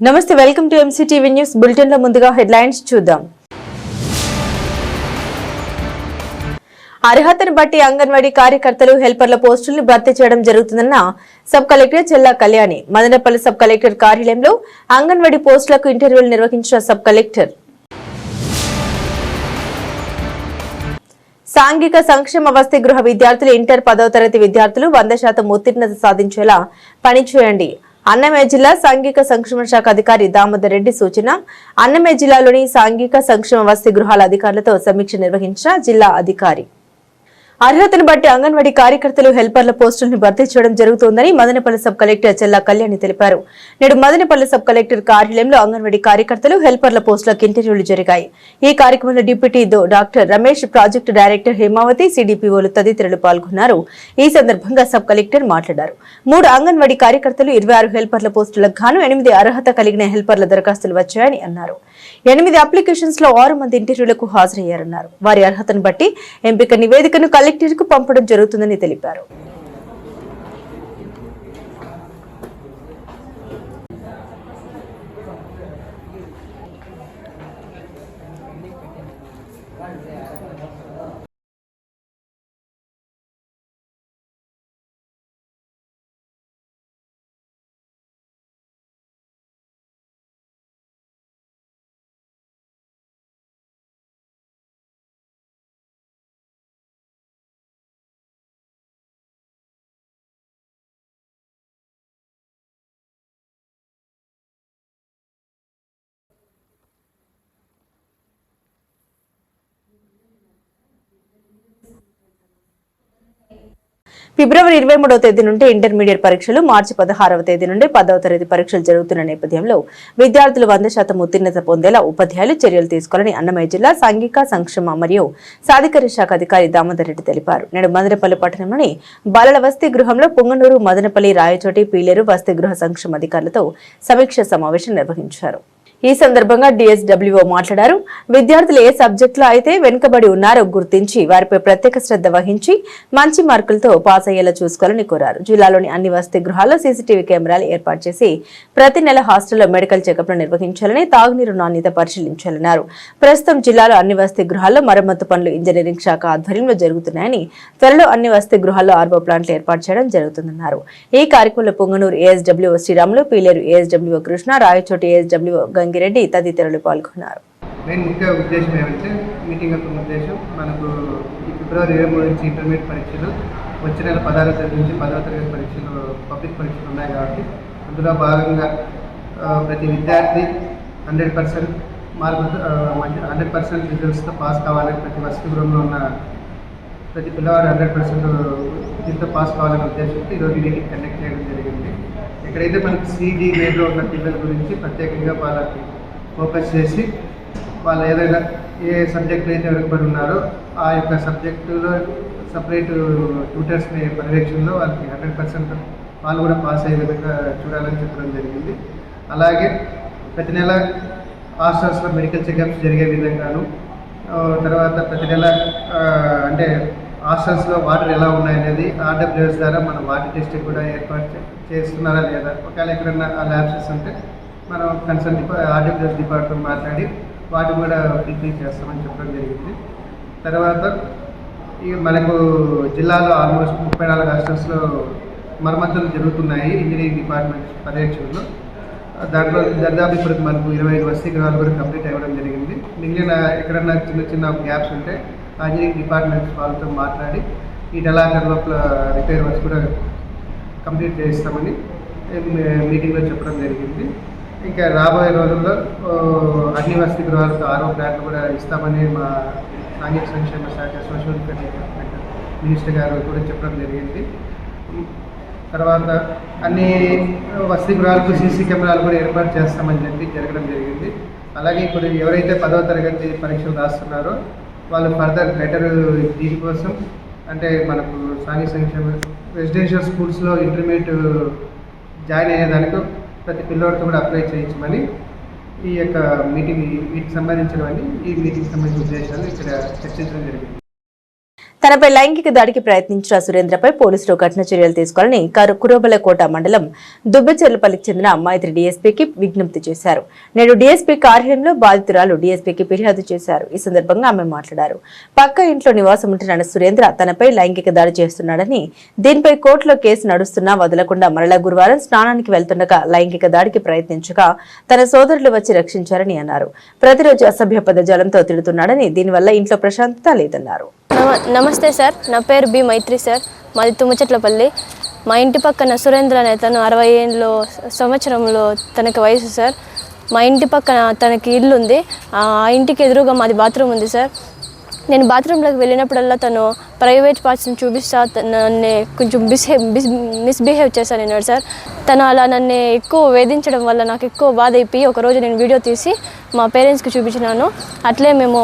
నమస్తే welcome to MCTV news బులెటిన్లో ముందుగా హెడ్లైన్స్ చూద్దాం. అర్హతను బట్టి అంగన్వాడీ కార్యకర్తలు హెల్పర్ల పోస్టులను భర్తీ చేయడం జరుగుతుందన్న sub collector Chella Kalyani. Madanapalle sub collector కార్యాలయంలో అంగన్వాడీ పోస్టులకు ఇంటర్వ్యూలు నిర్వహించిన సబ్ కలెక్టర్. సాంఘిక సంక్షేమ వసతి గృహ విద్యార్థులు ఇంటర్ పదవ తరగతి విద్యార్థులు వంద శాతం ఉత్తీర్ణత సాధించేలా పనిచేయండి. అన్నమయ్య జిల్లా సాంఘిక సంక్షేమ శాఖ అధికారి దామోదర్ రెడ్డి సూచన అన్నమయ్య జిల్లాలోని సాంఘిక సంక్షేమ వసతి గృహాల అధికారులతో సమీక్ష నిర్వహించిన జిల్లా అధికారి. అర్హతను బట్టి అంగన్వాడీ కార్యకర్తలు హెల్పర్ల పోస్టులను భర్తీ చేయడం జరుగుతోందని మదనపల్లి సబ్ కలెక్టర్ చెల్లా కళ్యాణి తెలిపారు. నేడు మదనపల్లి సబ్ కలెక్టర్ కార్యాలయంలో అంగన్వాడీ కార్యకర్తలు హెల్పర్ల పోస్టులకు ఇంటర్వ్యూలు జరిగాయి. ఈ కార్యక్రమంలో డిప్యూటీ దో doctor Ramesh project director Hemavathi సిడిపిఓలు తదితరులు పాల్గొన్నారు. ఈ సందర్భంగా సబ్ కలెక్టర్ మాట్లాడారు. మూడు అంగన్వాడీ కార్యకర్తలు ఇరవై ఆరు హెల్పర్ల పోస్టులకు గాను ఎనిమిది అర్హత కలిగిన హెల్పర్ల దరఖాస్తులు వచ్చాయని అన్నారు. ఎనిమిది అప్లికేషన్స్లో ఆరు మంది ఇంటర్వ్యూలకు హాజరయ్యారన్నారు. వారి అర్హతను బట్టి ఎంపిక నివేదికను కలెక్టర్కు పంపడం జరుగుతుందని తెలిపారు. ఫిబ్రవరి ఇరవై మూడవ తేదీ నుండి ఇంటర్మీడియట్ పరీక్షలు మార్చి పదహారవ తేదీ నుండి పదవ తరగతి పరీక్షలు జరుగుతున్న నేపథ్యంలో విద్యార్థులు వంద శాతం ఉత్తీర్ణత పొందేలా ఉపాధ్యాయులు చర్యలు తీసుకోవాలని అన్నమయ్య జిల్లా సాంఘిక సంక్షేమ మరియు సాధికార శాఖ అధికారి దామోదర్ రెడ్డి తెలిపారు. నేడు మదనపల్లి పట్టణంలోని బాలల వసతి గృహంలో పుంగనూరు మదనపల్లి రాయచోటి పీలేరు వసతి గృహ సంక్షేమ అధికారులతో సమీక్ష సమావేశం నిర్వహించారు. ఈ సందర్భంగా డిఎస్డబ్ల్యూఓ మాట్లాడారు. విద్యార్థులు ఏ సబ్జెక్టులో అయితే వెనుకబడి ఉన్నారో గుర్తించి వారిపై ప్రత్యేక శ్రద్ధ వహించి మంచి మార్కులతో పాస్ అయ్యేలా చూసుకోవాలని కోరారు. జిల్లాలోని అన్ని వసతి గృహాల్లో సీసీటీవీ కెమెరాలు ఏర్పాటు చేసి ప్రతి నెల హాస్టల్లో మెడికల్ చెకప్లు నిర్వహించాలని తాగునీరు నాణ్యత పరిశీలించాలన్నారు. ప్రస్తుతం జిల్లాలో అన్ని వసతి గృహాల్లో మరమ్మతు పనులు ఇంజనీరింగ్ శాఖ ఆధ్వర్యంలో జరుగుతున్నాయని త్వరలో అన్ని వసతి గృహాల్లో ఆర్బో ప్లాంట్లు ఏర్పాటు చేయడం జరుగుతుందన్నారు. ఈ కార్యక్రమంలో Punganur ASW Sriramulu Pileru ASW Krishna Rayachoti ASWO Gangireddy తదితరులు పాల్గొన్నారు. మెయిన్ ముఖ్య ఉద్దేశం ఏమంటే మీటింగ్ యొక్క ఉద్దేశం మనకు ఈ ఫిబ్రవరి ఇరవై మూడు నుంచి ఇంటర్మీడియట్ పరీక్షలు వచ్చే నెల పదహారవ తరగతి నుంచి పదవ తరగతి పరీక్షలు పబ్లిక్ పరీక్షలు ఉన్నాయి కాబట్టి అందులో భాగంగా ప్రతి విద్యార్థి హండ్రెడ్ పర్సెంట్ మార్కులతో హండ్రెడ్ పర్సెంట్ రిజల్ట్స్తో పాస్ కావాలని ప్రతి వసతి ఉన్న ప్రతి పిల్లవాడు హండ్రెడ్ పర్సెంట్ దీంతో పాస్ కావాలనే ఉద్దేశంతో ఈరోజు మీటింగ్ కండక్ట్ చేయడం ఇక్కడైతే మనకి సిడి మేడ్లో ఉన్న పిల్లల గురించి ప్రత్యేకంగా వాళ్ళకి ఫోకస్ చేసి వాళ్ళు ఏదైనా ఏ సబ్జెక్టులు అయితే వెనుకబడి ఉన్నారో ఆ యొక్క సబ్జెక్టులో సపరేట్ ట్యూటర్స్ పర్యవేక్షణలో వాళ్ళకి హండ్రెడ్ పర్సెంట్ వాళ్ళు కూడా పాస్ అయ్యే విధంగా చూడాలని చెప్పడం జరిగింది. అలాగే ప్రతి నెల హాస్టల్స్లో మెడికల్ చెకప్స్ జరిగే విధంగాను తర్వాత ప్రతి నెల అంటే హాస్టల్స్లో వాటర్ ఎలా ఉన్నాయనేది ఆర్డబ్ల్యూఎస్ ద్వారా మనం వాటర్ టెస్టింగ్ కూడా ఏర్పాటు చే- చేస్తున్నారా లేదా? ఒకవేళ ఎక్కడన్నా ఆ ల్యాబ్సెస్ ఉంటే మనం కన్సల్ట్ డిపా ఆర్డబ్ల్యూఎస్ డిపార్ట్మెంట్ మాట్లాడి వాటి కూడా డిగ్రీ చేస్తామని చెప్పడం జరిగింది. తర్వాత ఇక మనకు జిల్లాలో ఆల్మోస్ట్ ముప్పై నాలుగు హాస్టల్స్లో మరమ్మతులు జరుగుతున్నాయి ఇంజనీరింగ్ డిపార్ట్మెంట్ పర్యవేక్షణలో. దాంట్లో దర్దాపు ఇప్పటికి మనకు ఇరవై ఐదు వసతి గృహాలు కూడా కంప్లీట్ అవ్వడం జరిగింది. మిగిలిన ఎక్కడన్నా చిన్న చిన్న గ్యాప్స్ ఉంటే ఇంజనీరింగ్ డిపార్ట్మెంట్స్ వాళ్ళతో మాట్లాడి ఈ నెలాఖరు లోపల రిపేర్ వర్క్స్ కూడా కంప్లీట్ చేయిస్తామని మీటింగ్లో చెప్పడం జరిగింది. ఇంకా రాబోయే రోజుల్లో అన్ని వసతి గృహాలకు ఆరో ప్లాట్లు కూడా ఇస్తామని మా సాంఘిక సంక్షేమ శాఖ సోషల్ డెవలప్మెంట్ మినిస్టర్ గారు కూడా చెప్పడం జరిగింది. తర్వాత అన్ని వసతి గృహాలకు సీసీ కెమెరాలు కూడా ఏర్పాటు చేస్తామని చెప్పి జరగడం జరిగింది. అలాగే ఇప్పుడు ఎవరైతే పదవ తరగతి పరీక్షలు రాస్తున్నారో వాళ్ళు ఫర్దర్ బెటర్ దీనికోసం అంటే మనకు సాంఘిక సంక్షేమ రెసిడెన్షియల్ స్కూల్స్లో ఇంటర్మీడియట్ జాయిన్ అయ్యేదానికి ప్రతి పిల్లోడితో కూడా అప్లై చేయించమని ఈ యొక్క మీటింగ్ వీటికి సంబంధించినవన్నీ ఈ మీటింగ్ సంబంధించిన ఉద్దేశాలు ఇక్కడ చర్చించడం జరిగింది. తనపై లైంగిక దాడికి ప్రయత్నించిన సురేంద్రపై పోలీసులు కఠిన చర్యలు తీసుకోవాలని కరు- కురబలకోట మండలం దుబ్బచెర్లపల్లికి చెందిన మైత్రి డీఎస్పీకి విజ్ఞప్తి చేశారు. నేడు డీఎస్పీ కార్యాలయంలో బాధితురాలు డీఎస్పీకి ఫిర్యాదు చేశారు. ఈ సందర్భంగా ఆమె మాట్లాడారు. పక్క ఇంట్లో నివాసం ఉంటున్న సురేంద్ర తనపై లైంగిక దాడి చేస్తున్నాడని దీనిపై కోర్టులో కేసు నడుస్తున్నా వదలకుండా మరలా గురువారం స్నానానికి వెళ్తుండగా లైంగిక దాడికి ప్రయత్నించగా తన సోదరులు వచ్చి రక్షించారని అన్నారు. ప్రతిరోజు అసభ్య పదజాలంతో తిడుతున్నాడని దీనివల్ల ఇంట్లో ప్రశాంతత లేదన్నారు. నమస్తే సార్. నా పేరు బి మైత్రి సార్. మాది తుమ్మచెట్లపల్లి. మా ఇంటి పక్కన సురేంద్ర అనే తను అరవై ఏళ్ళలో సంవత్సరంలో తనకి వయసు సార్. మా ఇంటి పక్కన తనకి ఇల్లు ఉంది ఆ ఇంటికి ఎదురుగా మాది బాత్రూమ్ ఉంది సార్. నేను బాత్రూంలోకి వెళ్ళినప్పుడల్లా తను ప్రైవేట్ పార్ట్స్ని చూపిస్తా నన్ను కొంచెం బిస్హేవ్ బిస్ మిస్బిహేవ్ చేశాను అన్నాడు సార్. తను అలా నన్ను ఎక్కువ వేధించడం వల్ల నాకు ఎక్కువ బాధ అయిపోయి ఒకరోజు నేను వీడియో తీసి మా పేరెంట్స్కి చూపించినాను. అట్లే మేము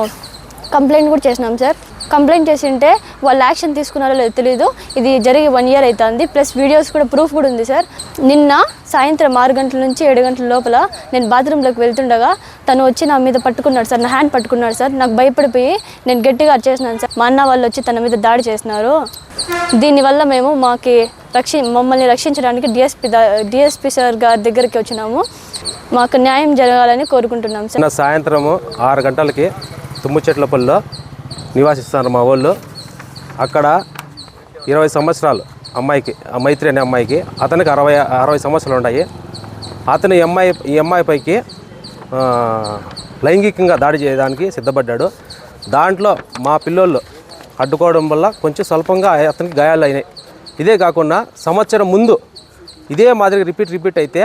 కంప్లైంట్ కూడా చేసినాం సార్. కంప్లైంట్ చేసి ఉంటే వాళ్ళు యాక్షన్ తీసుకున్నారో లేదో తెలియదు ఇది జరిగి వన్ ఇయర్ అవుతుంది ప్లస్ వీడియోస్ కూడా ప్రూఫ్ కూడా ఉంది సార్. నిన్న సాయంత్రం ఆరు గంటల నుంచి ఏడు గంటల లోపల నేను బాత్రూంలోకి వెళ్తుండగా తను వచ్చి నా మీద పట్టుకున్నాడు సార్. నా హ్యాండ్ పట్టుకున్నాడు సార్. నాకు భయపడిపోయి నేను గట్టిగా అరిచేసినాను సార్. మా అన్న వాళ్ళు వచ్చి తన మీద దాడి చేసినారు. దీనివల్ల మేము మాకి రక్షి మమ్మల్ని రక్షించడానికి డిఎస్పి డిఎస్పి సార్ గారి దగ్గరికి వచ్చినాము. మాకు న్యాయం జరగాలని కోరుకుంటున్నాం సార్. సాయంత్రం సాయంత్రము ఆరు గంటలకి తుమ్ముచెట్లపల్లిలో నివాసిస్తున్నారు మా వాళ్ళు అక్కడ ఇరవై సంవత్సరాలు అమ్మాయికి ఆ మైత్రి అనే అమ్మాయికి అతనికి అరవై అరవై సంవత్సరాలు ఉన్నాయి. అతను అమ్మాయి ఈ అమ్మాయి పైకి లైంగికంగా దాడి చేయడానికి సిద్ధపడ్డాడు. దాంట్లో మా పిల్లోళ్ళు అడ్డుకోవడం వల్ల కొంచెం స్వల్పంగా అతనికి గాయాలు అయినాయి. ఇదే కాకుండా సంవత్సరం ముందు ఇదే మాదిరి రిపీట్ రిపీట్ అయితే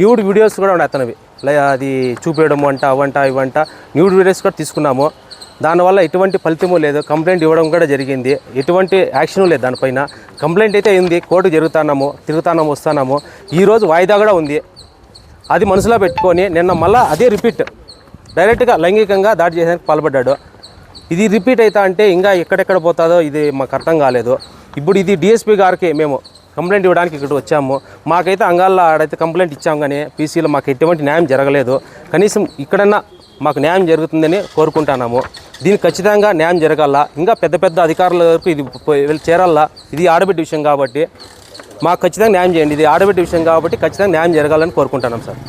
న్యూడ్ వీడియోస్ కూడా ఉన్నాయి అతనివి. లై అది చూపించడం వంట అవంట ఇవంట. న్యూడ్ వీడియోస్ కూడా తీసుకున్నాము. దానివల్ల ఎటువంటి ఫలితము లేదు. కంప్లైంట్ ఇవ్వడం కూడా జరిగింది. ఎటువంటి యాక్షన్ లేదు దానిపైన. కంప్లైంట్ అయితే ఉంది. కోర్టు జరుగుతున్నాము తిరుగుతున్నాము వస్తున్నాము ఈరోజు వాయిదా కూడా ఉంది. అది మనసులో పెట్టుకొని నిన్న మళ్ళీ అదే రిపీట్ డైరెక్ట్గా లైంగికంగా దాడి చేయడానికి పాల్పడ్డాడు. ఇది రిపీట్ అవుతా అంటే ఇంకా ఎక్కడెక్కడ పోతుందో ఇది మాకు అర్థం కాలేదు. ఇప్పుడు ఇది డిఎస్పీ గారికి మేము కంప్లైంట్ ఇవ్వడానికి ఇక్కడ వచ్చాము. మాకైతే అంగాల్లో ఆడైతే కంప్లైంట్ ఇచ్చాం కానీ పీసీలో మాకు ఎటువంటి న్యాయం జరగలేదు. కనీసం ఇక్కడన్నా మాకు న్యాయం జరుగుతుందని కోరుకుంటున్నాము. దీనికి ఖచ్చితంగా న్యాయం జరగాల? ఇంకా పెద్ద పెద్ద అధికారుల వరకు ఇది చేరాలా? ఇది ఆడబిడ్డ విషయం కాబట్టి మాకు ఖచ్చితంగా న్యాయం చేయండి. ఇది ఆడబిడ్డ విషయం కాబట్టి ఖచ్చితంగా న్యాయం జరగాలని కోరుకుంటున్నాం సార్.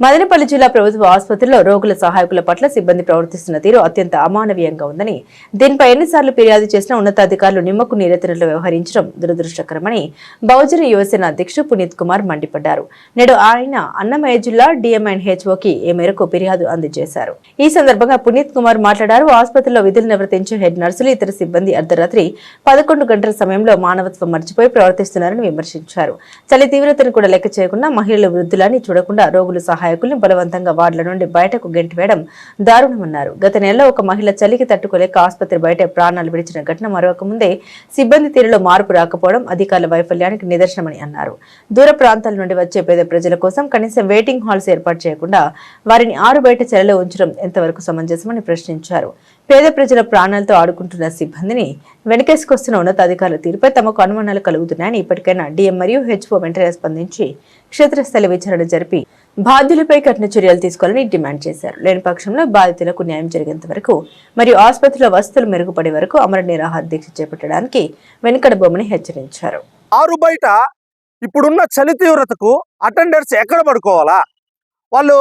మదనపల్లి జిల్లా ప్రభుత్వ ఆసుపత్రిలో రోగుల సహాయకుల పట్ల సిబ్బంది ప్రవర్తిస్తున్న తీరు అత్యంత అమానవీయంగా ఉందని దీనిపై ఎన్నిసార్లు ఫిర్యాదు చేసినా ఉన్నతాధికారులు నిమ్మకు నీరెత్తినట్లు వ్యవహరించడం దురదృష్టకరమని బహుజన యువసేన అధ్యక్షుడు పునీత్ కుమార్ మండిపడ్డారు. నేడు ఆయన అన్నమయ్య జిల్లా డిఎంఎన్ హెచ్ఓకి ఈ మేరకు ఫిర్యాదు అందజేశారు. ఈ సందర్భంగా పునీత్ కుమార్ మాట్లాడారు. ఆసుపత్రిలో విధులు నిర్వర్తించే హెడ్ నర్సులు ఇతర సిబ్బంది అర్ధరాత్రి పదకొండు గంటల సమయంలో మానవత్వం మర్చిపోయి ప్రవర్తిస్తున్నారని విమర్శించారు. చలి తీవ్రతను కూడా లెక్క చేయకుండా మహిళలు వృద్ధులని చూడకుండా రోగులు సహాయకుల్ని బలవంతంగా వార్డుల నుండి బయటకు గెంటివేయడం దారుణమన్నారు. గత నెలలో ఒక మహిళ చలికి తట్టుకోలేక ఆసుపత్రి బయట ప్రాణాలు విడిచిన ఘటన మరొక ముందే సిబ్బంది తీరులో మార్పు రాకపోవడం అధికారుల వైఫల్యానికి నిదర్శనమని అన్నారు. దూర ప్రాంతాల నుండి వచ్చే పేద ప్రజల కోసం కనీసం వెయిటింగ్ హాల్స్ ఏర్పాటు చేయకుండా వారిని ఆరు బయట చెరలో ఉంచడం ఎంతవరకు సమంజసమని ప్రశ్నించారు. పేద ప్రజల ప్రాణాలతో ఆడుకుంటున్న సిబ్బందిని వెనకేసుకొస్తున్న ఉన్నతాధికారుల తీరుపై తమకు అనుమానాలు కలుగుతున్నాయని ఇప్పటికైనా డిఎం మరియు హెచ్ఓ వెంటనే స్పందించి క్షేత్రస్థల విచారణ జరిపి బాధ్యులపై కఠిన చర్యలు తీసుకోవాలని డిమాండ్ చేశారు. లేని పక్షంలో బాధితులకు న్యాయం జరిగేంత వరకు మరియు ఆసుపత్రిలో వసతులు మెరుగుపడే వరకు అమర నిరాహార దీక్ష చేపట్టడానికి వెనుకడబోమని హెచ్చరించారు. ఆరు బయట ఇప్పుడున్న చలి తీవ్రతకు అటెండర్స్ ఎక్కడ పడుకోవాలా? వాళ్ళు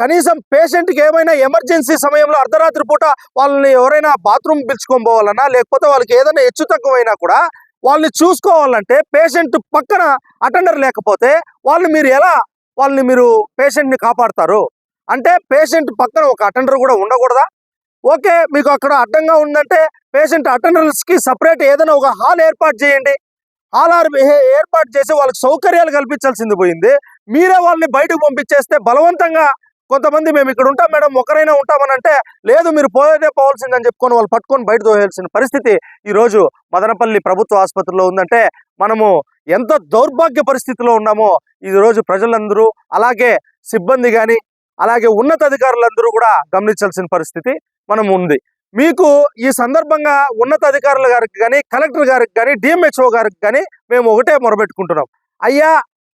కనీసం పేషెంట్కి ఏమైనా ఎమర్జెన్సీ సమయంలో అర్ధరాత్రి పూట వాళ్ళని ఎవరైనా బాత్రూమ్ పిలుచుకొని పోవాలన్నా లేకపోతే వాళ్ళకి ఏదైనా హెచ్చు తక్కువైనా కూడా వాళ్ళని చూసుకోవాలంటే పేషెంట్ పక్కన అటెండర్ లేకపోతే వాళ్ళని మీరు ఎలా వాళ్ళని మీరు పేషెంట్ని కాపాడతారు. అంటే పేషెంట్ పక్కన ఒక అటెండర్ కూడా ఉండకూడదా? ఓకే మీకు అక్కడ అడ్డంగా ఉందంటే పేషెంట్ అటెండర్స్కి సపరేట్ ఏదైనా ఒక హాల్ ఏర్పాటు చేయండి. హాల్ ఆర్ ఏర్పాటు చేసి వాళ్ళకి సౌకర్యాలు కల్పించాల్సింది పోయింది. మీరే వాళ్ళని బయటకు పంపించేస్తే బలవంతంగా కొంతమంది మేము ఇక్కడ ఉంటాం మేడం ఒకరైనా ఉంటామని అంటే లేదు మీరు పోయేదే పోవాల్సిందని చెప్పుకొని వాళ్ళు పట్టుకొని బయట దోయాల్సిన పరిస్థితి ఈ రోజు మదనపల్లి ప్రభుత్వ ఆసుపత్రిలో ఉందంటే మనము ఎంత దౌర్భాగ్య పరిస్థితిలో ఉన్నామో ఈ రోజు ప్రజలందరూ అలాగే సిబ్బంది కానీ అలాగే ఉన్నతాధికారులందరూ కూడా గమనించాల్సిన పరిస్థితి మనం ఉంది. మీకు ఈ సందర్భంగా ఉన్నతాధికారుల గారికి కానీ కలెక్టర్ గారికి కానీ డిఎంహెచ్ఓ గారికి కానీ మేము ఒకటే మొరబెట్టుకుంటున్నాం అయ్యా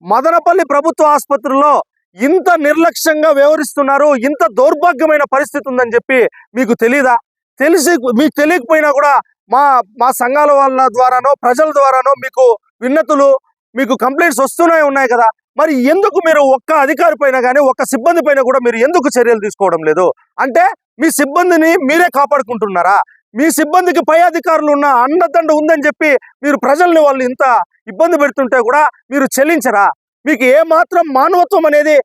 మదనపల్లి ప్రభుత్వ ఆసుపత్రిలో ఇంత నిర్లక్ష్యంగా వ్యవహరిస్తున్నారు ఇంత దౌర్భాగ్యమైన పరిస్థితి ఉందని చెప్పి మీకు తెలీదా? తెలిసి మీకు తెలియకపోయినా కూడా మా మా సంఘాల వాళ్ళ ద్వారానో ప్రజల ద్వారానో మీకు విన్నతులు మీకు కంప్లైంట్స్ వస్తూనే ఉన్నాయి కదా. మరి ఎందుకు మీరు ఒక్క అధికారి పైన కానీ ఒక్క సిబ్బంది పైన కూడా మీరు ఎందుకు చర్యలు తీసుకోవడం లేదు? అంటే మీ సిబ్బందిని మీరే కాపాడుకుంటున్నారా? మీ సిబ్బందికి పై అధికారులు ఉన్న అండదండ ఉందని చెప్పి మీరు ప్రజల్ని వాళ్ళు ఇంత ఇబ్బంది పెడుతుంటే కూడా మీరు చెల్లించరా? మీకు ఏ మాత్రం మానవత్వం అనేది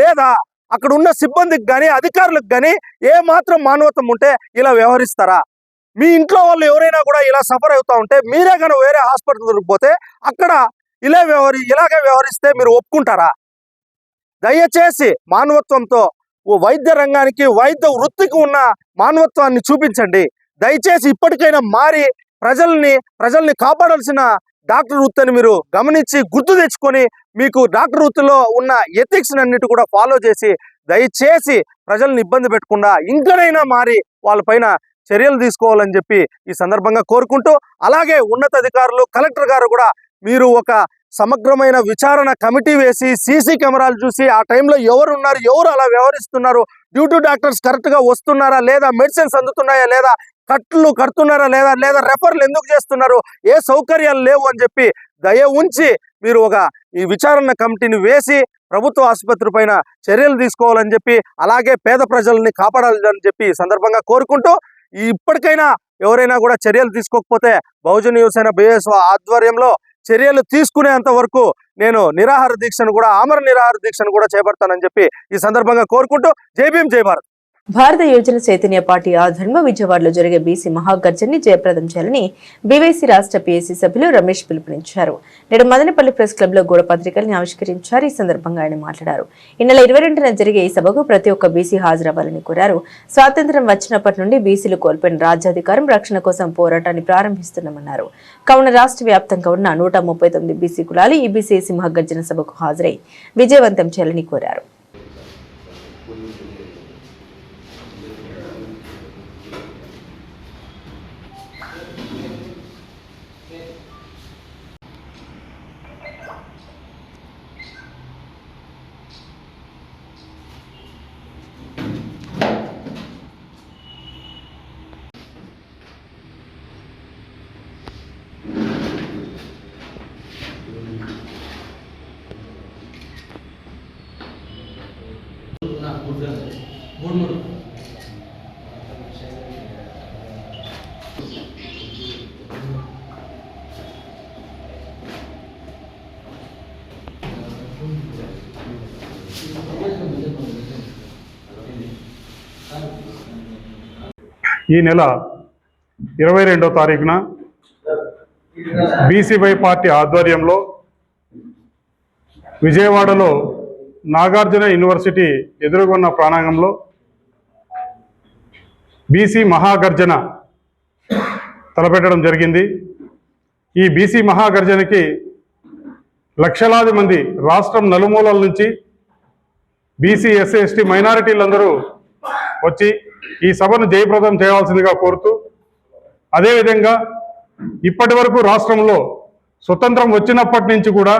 లేదా? అక్కడ ఉన్న సిబ్బందికి కానీ అధికారులకు కానీ ఏ మాత్రం మానవత్వం ఉంటే ఇలా వ్యవహరిస్తారా? మీ ఇంట్లో వాళ్ళు ఎవరైనా కూడా ఇలా సఫర్ అవుతా ఉంటే మీరే కానీ వేరే హాస్పిటల్ పోతే అక్కడ ఇలా వ్యవహరి ఇలాగే వ్యవహరిస్తే మీరు ఒప్పుకుంటారా? దయచేసి మానవత్వంతో ఓ వైద్య రంగానికి వైద్య వృత్తికి ఉన్న మానవత్వాన్ని చూపించండి. దయచేసి ఇప్పటికైనా మారి ప్రజల్ని ప్రజల్ని కాపాడాల్సిన డాక్టర్ వృత్తిని మీరు గమనించి గుర్తు తెచ్చుకొని మీకు డాక్టర్ వృత్తిలో ఉన్న ఎథిక్స్ అన్నిటి కూడా ఫాలో చేసి దయచేసి ప్రజల్ని ఇబ్బంది పెట్టకుండా ఇంకనైనా మారి వాళ్ళపైన చర్యలు తీసుకోవాలని చెప్పి ఈ సందర్భంగా కోరుకుంటూ అలాగే ఉన్నతాధికారులు కలెక్టర్ గారు కూడా మీరు ఒక సమగ్రమైన విచారణ కమిటీ వేసి సీసీ కెమెరాలు చూసి ఆ టైంలో ఎవరు ఉన్నారు ఎవరు అలా వ్యవహరిస్తున్నారు డ్యూటీ డాక్టర్స్ కరెక్ట్గా వస్తున్నారా లేదా మెడిసిన్స్ అందుతున్నాయా లేదా కట్లు కడుతున్నారా లేదా లేదా రెఫర్లు ఎందుకు చేస్తున్నారు ఏ సౌకర్యాలు లేవు అని చెప్పి దయ ఉంచి మీరు ఒక ఈ విచారణ కమిటీని వేసి ప్రభుత్వ ఆసుపత్రి పైన చర్యలు తీసుకోవాలని చెప్పి అలాగే పేద ప్రజల్ని కాపాడాలని చెప్పి సందర్భంగా కోరుకుంటూ ఇప్పటికైనా ఎవరైనా కూడా చర్యలు తీసుకోకపోతే బహుజన యువసేన బిఎస్ఓ ఆధ్వర్యంలో చర్యలు తీసుకునేంత వరకు నేను నిరాహార దీక్షను కూడా ఆమర నిరాహార దీక్షను కూడా చేపడతానని చెప్పి ఈ సందర్భంగా కోరుకుంటూ జై భీం జై భారత్. భారత యువజన చైతన్య పార్టీ ఆధ్వర్యంలో విజయవాడలో జరిగే బీసీ మహాగర్జన్ని జయప్రదం చేయాలని బీవైసీ రాష్ట్ర పిఎస్సీ సభ్యులు రమేష్ పిలుపునిచ్చారు. నేడు మదనపల్లి ప్రెస్ క్లబ్లో గోడ పత్రికల్ని ఆవిష్కరించారు. ఈ సందర్భంగా ఆయన మాట్లాడారు. ఈ నెల ఇరవై రెండున జరిగే ఈ సభకు ప్రతి ఒక్క బీసీ హాజరవ్వాలని కోరారు. స్వాతంత్ర్యం వచ్చినప్పటి నుండి బీసీలు కోల్పోయిన రాజ్యాధికారం రక్షణ కోసం పోరాటాన్ని ప్రారంభిస్తున్నామన్నారు. కావున రాష్ట్ర వ్యాప్తంగా ఉన్న నూట ముప్పై తొమ్మిది బీసీ కులాలు ఈ బీసీసీ మహాగర్జన సభకు హాజరై విజయవంతం చేయాలని కోరారు. ఈ నెల ఇరవై రెండో తారీఖున బీసీవై పార్టీ ఆధ్వర్యంలో విజయవాడలో నాగార్జున యూనివర్సిటీ ఎదురుగొన్న ప్రాంగణంలో బీసీ మహాగర్జన తలపెట్టడం జరిగింది. ఈ బీసీ మహాగర్జనకి లక్షలాది మంది రాష్ట్రం నలుమూలల నుంచి బీసీ ఎస్సీ ఎస్టీ మైనారిటీలందరూ వచ్చి ఈ సభను జయప్రదం చేయవలసిందిగా కోరుతూ అదేవిధంగా ఇప్పటి వరకు రాష్ట్రంలో స్వతంత్రం వచ్చినప్పటి నుంచి కూడా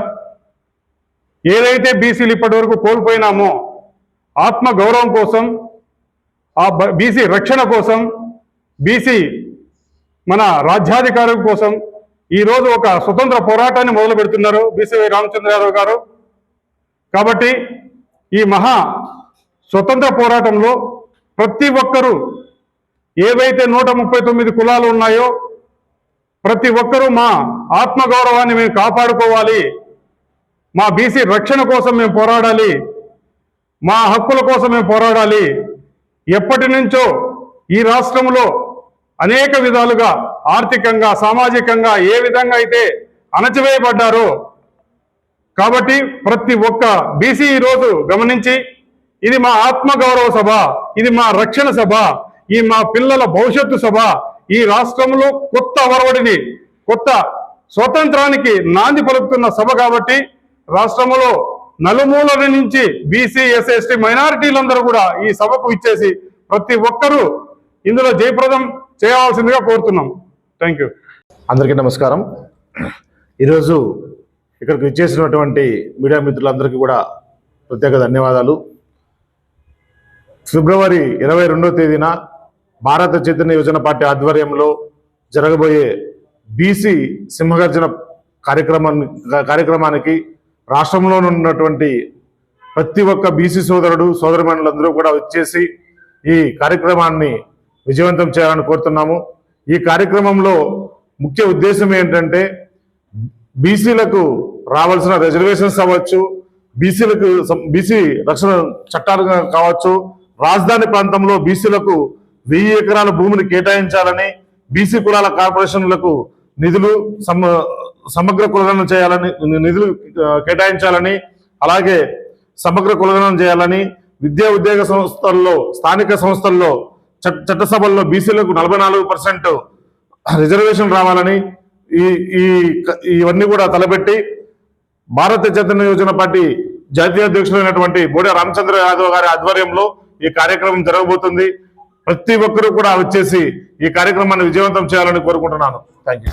ఏదైతే బీసీలు ఇప్పటి వరకు కోల్పోయినామో ఆత్మ గౌరవం కోసం ఆ బీసీ రక్షణ కోసం బీసీ మన రాజ్యాధికారం కోసం ఈరోజు ఒక స్వతంత్ర పోరాటాన్ని మొదలు పెడుతున్నారు బీసీ రామచంద్రరావు గారు. కాబట్టి ఈ మహా స్వతంత్ర పోరాటంలో ప్రతి ఒక్కరూ ఏవైతే నూట ముప్పై తొమ్మిది కులాలు ఉన్నాయో ప్రతి ఒక్కరూ మా ఆత్మగౌరవాన్ని మేము కాపాడుకోవాలి. మా బీసీ రక్షణ కోసం మేము పోరాడాలి. మా హక్కుల కోసం మేము పోరాడాలి. ఎప్పటి నుంచో ఈ రాష్ట్రంలో అనేక విధాలుగా ఆర్థికంగా సామాజికంగా ఏ విధంగా అయితే అణచివేయబడ్డారో కాబట్టి ప్రతి ఒక్క బీసీ ఈరోజు గమనించి ఇది మా ఆత్మగౌరవ సభ ఇది మా రక్షణ సభ ఈ మా పిల్లల భవిష్యత్తు సభ ఈ రాష్ట్రంలో కొత్త వరవడిని కొత్త స్వతంత్రానికి నాంది పలుకుతున్న సభ కాబట్టి రాష్ట్రంలో నలుమూలల నుంచి బీసీ ఎస్సీ ఎస్టీ మైనారిటీలందరూ కూడా ఈ సభకు ఇచ్చేసి ప్రతి ఒక్కరూ ఇందులో జయప్రదం చేయవలసిందిగా కోరుతున్నాం. థ్యాంక్ యూ అందరికీ నమస్కారం. ఈరోజు ఇక్కడికి ఇచ్చేసినటువంటి మీడియా మిత్రులందరికీ కూడా ప్రత్యేక ధన్యవాదాలు. ఫిబ్రవరి ఇరవై రెండో తేదీన భారత చైతన్య యోజన పార్టీ ఆధ్వర్యంలో జరగబోయే బీసీ సింహగర్జన కార్యక్రమాన్ని కార్యక్రమానికి రాష్ట్రంలో ఉన్నటువంటి ప్రతి ఒక్క బీసీ సోదరుడు సోదరమణులందరూ కూడా వచ్చేసి ఈ కార్యక్రమాన్ని విజయవంతం చేయాలని కోరుతున్నాము. ఈ కార్యక్రమంలో ముఖ్య ఉద్దేశం ఏంటంటే బీసీలకు రావాల్సిన రిజర్వేషన్స్ అవ్వచ్చు బీసీలకు బీసీ రక్షణ చట్టాలు కావచ్చు రాజధాని ప్రాంతంలో బీసీలకు వెయ్యి ఎకరాల భూమిని కేటాయించాలని బీసీ కులాల కార్పొరేషన్లకు నిధులు సమగ్ర కులగణన చేయాలని నిధులు కేటాయించాలని అలాగే సమగ్ర కులగణన చేయాలని విద్యా ఉద్యోగ సంస్థల్లో స్థానిక సంస్థల్లో చట్టసభల్లో బీసీలకు నలభై నాలుగు పర్సెంట్ రిజర్వేషన్ రావాలని ఈ ఈ ఇవన్నీ కూడా తలపెట్టి భారత చైతన్య యోజన పార్టీ జాతీయ అధ్యక్షులైనటువంటి బోడే రామచంద్ర యాదవ్ గారి ఆధ్వర్యంలో ఈ కార్యక్రమం జరగబోతుంది. ప్రతి ఒక్కరూ కూడా వచ్చేసి ఈ కార్యక్రమాన్ని విజయవంతం చేయాలని కోరుకుంటున్నాను. Thank you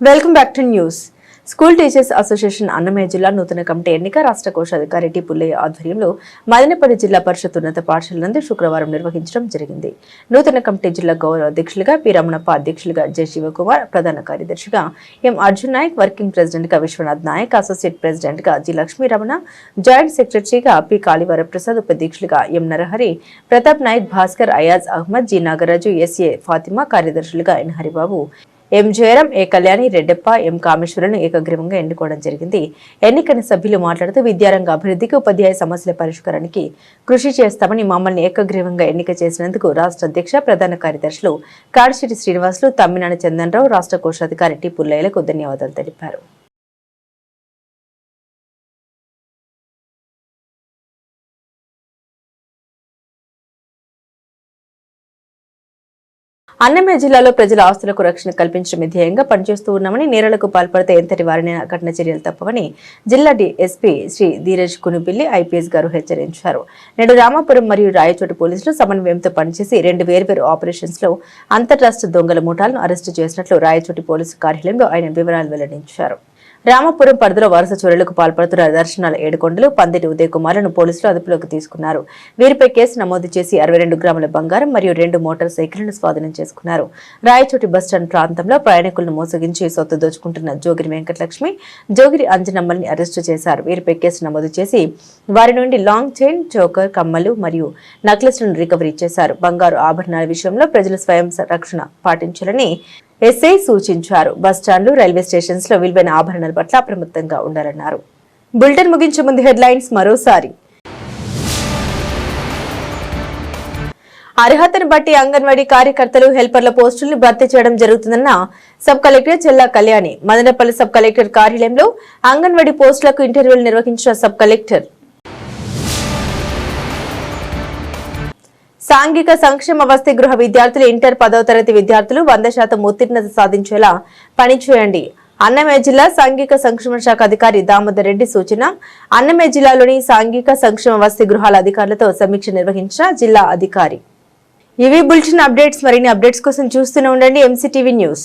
welcome back to news. School teachers association Annamayya జిల్లా నూతన కమిటీ ఎన్నిక రాష్ట్ర కోశాధికారి టి పుల్లయ్య ఆధ్వర్యంలో మదనపల్లి జిల్లా పరిషత్ ఉన్నత పాఠశాల నందు శుక్రవారం నిర్వహించడం జరిగింది. నూతన కమిటీ జిల్లా గౌరవ అధ్యక్షులుగా పి రమణప్ప అధ్యక్షులుగా జె శివకుమార్ ప్రధాన కార్యదర్శిగా ఎం అర్జున్ నాయక్ వర్కింగ్ ప్రెసిడెంట్గా విశ్వనాథ్ నాయక్ అసోసియేట్ ప్రెసిడెంట్గా జి లక్ష్మీరమణ జాయింట్ సెక్రటరీగా పి కాళీవర ప్రసాద్ ఉపాధ్యక్షులుగా M Narahari Pratap Naik Bhaskar Ayaz Ahmed G Nagaraju SA Fatima కార్యదర్శులుగా N Haribabu M Jayaram A Kalyani Reddappa M కామేశ్వరులను ఏకగ్రీవంగా ఎన్నుకోవడం జరిగింది. ఎన్నికైన సభ్యులు మాట్లాడుతూ విద్యారంగ అభివృద్ధికి ఉపాధ్యాయ సమస్యల పరిష్కారానికి కృషి చేస్తామని మమ్మల్ని ఏకగ్రీవంగా ఎన్నిక చేసినందుకు రాష్ట్ర అధ్యక్ష ప్రధాన కార్యదర్శులు కాడిశెట్టి శ్రీనివాసులు తమ్మినాని చందనరావు రాష్ట్ర కోశాధికారి టి పుల్లయ్యలకు ధన్యవాదాలు తెలిపారు. అన్నమయ్య జిల్లాలో ప్రజల ఆస్తులకు రక్షణ కల్పించడమే ధ్యేయంగా పనిచేస్తూ ఉన్నామని నేరాలకు పాల్పడితే ఎంతటి వారిని కఠిన చర్యలు తప్పవని జిల్లా ఎస్పీ శ్రీ ధీరజ్ కునుపిల్లి ఐపీఎస్ గారు హెచ్చరించారు. నేడు రామాపురం మరియు రాయచోటి పోలీసులు సమన్వయంతో పనిచేసి రెండు వేర్వేరు ఆపరేషన్స్లో అంతర్రాష్ట్ర దొంగల ముఠాలను అరెస్టు చేసినట్లు రాయచోటి పోలీసు కార్యాలయంలో ఆయన వివరాలు వెల్లడించారు. రామపురం పరిధిలో వరుస చోరీలకు పాల్పడుతున్న దర్శనాల ఏడుకొండలు పందిటి ఉదయ్ కుమార్లను పోలీసులు అదుపులోకి తీసుకున్నారు. వీరిపై కేసు నమోదు చేసి అరవై రెండు గ్రాముల బంగారం మరియు రెండు మోటార్ సైకిళ్ళను స్వాధీనం చేసుకున్నారు. రాయచోటి బస్టాండ్ ప్రాంతంలో ప్రయాణికులను మోసగించి సొత్తు దోచుకుంటున్న జోగిరి వెంకటలక్ష్మి జోగిరి అంజనమ్మల్ని అరెస్టు చేశారు. వీరిపై కేసు నమోదు చేసి వారి నుండి లాంగ్ చైన్ చోకర్ కమ్మలు మరియు నక్లెస్లను రికవరీ చేశారు. బంగారు ఆభరణాల విషయంలో ప్రజలు స్వయం రక్షణ పాటించాలని ఎస్ఐ సూచించారు. బస్టాండ్లు రైల్వే స్టేషన్స్లో విలువైన ఆభరణాల పట్ల అప్రమత్తంగా ఉండాలన్నారు. బులెటిన్ ముగించే ముందు హెడ్లైన్స్ మరోసారి. అర్హతను బట్టి అంగన్వాడీ కార్యకర్తలు హెల్పర్ల పోస్టులను భర్తీ చేయడం జరుగుతుందన్న sub collector Chella Kalyani. Madanapalle sub collector కార్యాలయంలో అంగన్వాడీ పోస్టులకు ఇంటర్వ్యూలు నిర్వహించిన సబ్ కలెక్టర్ సాంఘిక సంక్షేమ వసతి గృహ విద్యార్థులు ఇంటర్ పదవ తరగతి విద్యార్థులు వంద శాతం ఉత్తీర్ణత సాధించేలా పనిచేయండి అన్నమయ్య జిల్లా సాంఘిక సంక్షేమ శాఖ అధికారి దామోదర్ రెడ్డి సూచన అన్నమయ్య జిల్లాలోని సాంఘిక సంక్షేమ వసతి గృహాల అధికారులతో సమీక్ష నిర్వహించిన జిల్లా అధికారి. ఇవి బులెటిన్ అప్డేట్స్. మరిన్ని అప్డేట్స్ కోసం చూస్తూనే ఉండండి. MCTV news